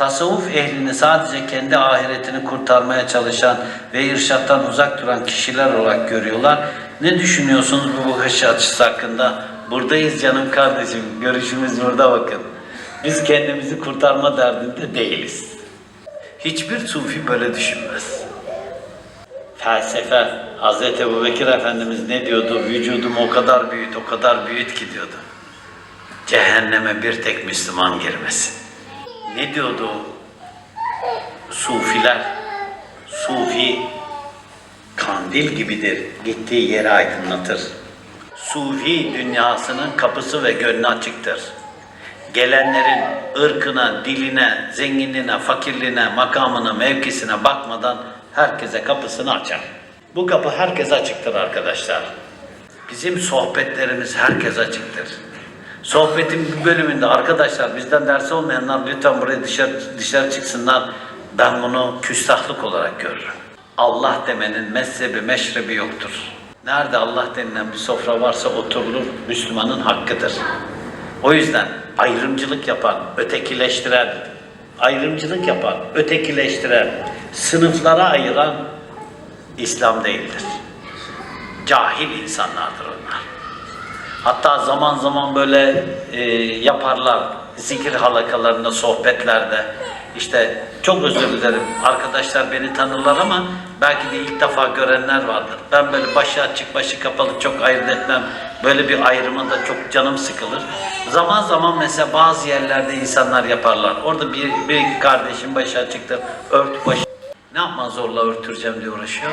tasavvuf ehlini sadece kendi ahiretini kurtarmaya çalışan ve irşattan uzak duran kişiler olarak görüyorlar. Ne düşünüyorsunuz bu bakış açısı hakkında? Buradayız canım kardeşim. Görüşümüz burada bakın. Biz kendimizi kurtarma derdinde değiliz. Hiçbir sufi böyle düşünmez. Felsefe, Hz. Ebu Bekir Efendimiz ne diyordu? Vücudum o kadar büyüt, o kadar büyüt ki diyordu. Cehenneme bir tek Müslüman girmesin. Ne diyordu sufiler? Sufi kandil gibidir, gittiği yeri aydınlatır. Sufi dünyasının kapısı ve gönlü açıktır. Gelenlerin ırkına, diline, zenginliğine, fakirliğine, makamına, mevkisine bakmadan herkese kapısını açar. Bu kapı herkese açıktır arkadaşlar. Bizim sohbetlerimiz herkes açıktır. Sohbetin bir bölümünde arkadaşlar bizden dersi olmayanlar lütfen buraya dışarı, dışarı çıksınlar. Ben bunu küstahlık olarak görürüm. Allah demenin mezhebi, meşrebi yoktur. Nerede Allah denilen bir sofra varsa oturulur, Müslümanın hakkıdır. O yüzden ayrımcılık yapan, ötekileştiren, ayrımcılık yapan, ötekileştiren, sınıflara ayıran İslam değildir. Cahil insanlardır onlar. Hatta zaman zaman böyle e, yaparlar zikir halakalarında, sohbetlerde. İşte çok özür dilerim arkadaşlar beni tanırlar ama belki de ilk defa görenler vardır. Ben böyle başı açık, başı kapalı çok ayırt etmem. Böyle bir ayrıma da çok canım sıkılır. Zaman zaman mesela bazı yerlerde insanlar yaparlar. Orada bir, bir kardeşim başı açıktır, ört başı. Ne yapma zorla örtüreceğim diye uğraşıyor.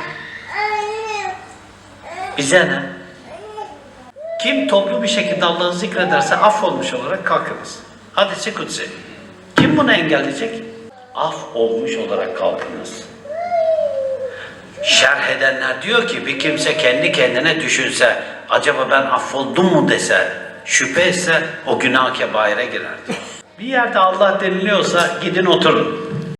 Bize ne? Kim toplu bir şekilde Allah'ı zikrederse affolmuş olarak kalkınız. Hadisi kutsi. Kim bunu engelleyecek? Af olmuş olarak kalkınız. Şerh edenler diyor ki bir kimse kendi kendine düşünse acaba ben affoldum mu dese şüphe etse o günah kebaire girer diyor. Bir yerde Allah deniliyorsa gidin oturun.